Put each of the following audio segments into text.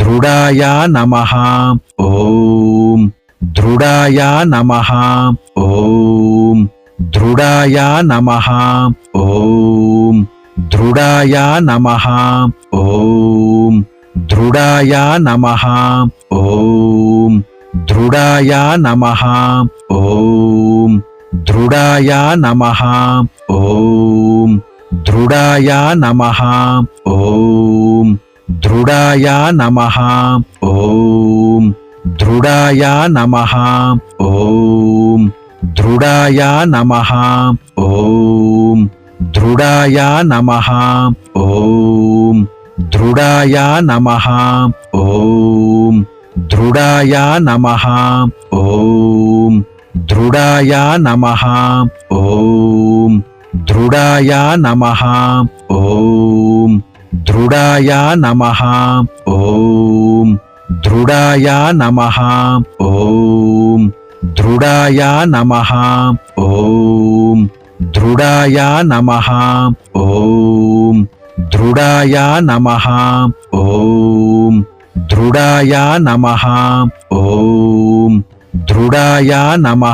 దృఢాయ నమ. ఓం. దృఢాయ నమ. ఓం. దృఢాయ నమ. ఓం. దృఢాయ నమ. ఓం. దృఢాయ నమ. ఓం. దృఢాయ నమ. ఓం. దృఢాయ నమ. ఓం. దృఢాయ నమ. ఓం. దృఢాయ నమ. ఓం. దృఢాయ నమ. ఓం. దృఢాయ నమ. ఓం. దృఢాయ నమ. ఓం. దృఢాయ నమ. ఓం. దృఢాయ నమ. ఓం. దృఢాయ నమ. ఓం. దృఢాయ నమ. ఓం. దృఢాయ నమ. ఓం. దృఢాయ నమ. ఓం. దృఢాయ నమ. ఓం. దృఢాయ నమ. ఓం. దృఢాయ నమ. ఓం. దృఢాయ నమ. ఓం. దృఢాయ నమ.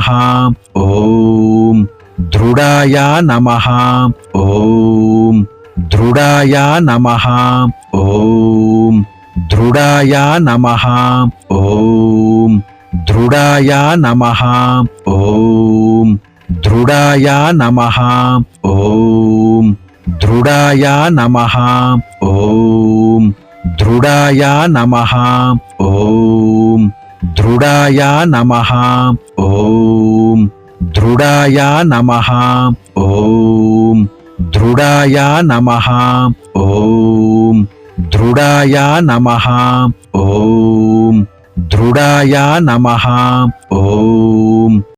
ఓం. దృఢాయ నమ. ఓం. దృఢాయ నమ ఓం దృఢాయ నమ ఓం దృఢాయ నమ ఓం దృఢాయ నమ ఓం దృఢాయ నమ ఓం దృఢాయ నమ ఓం దృఢాయ నమ ఓం దృఢాయ నమ ఓం దృఢాయ నమ. ఓం దృఢాయ నమ. ఓం దృఢాయ నమ. ఓం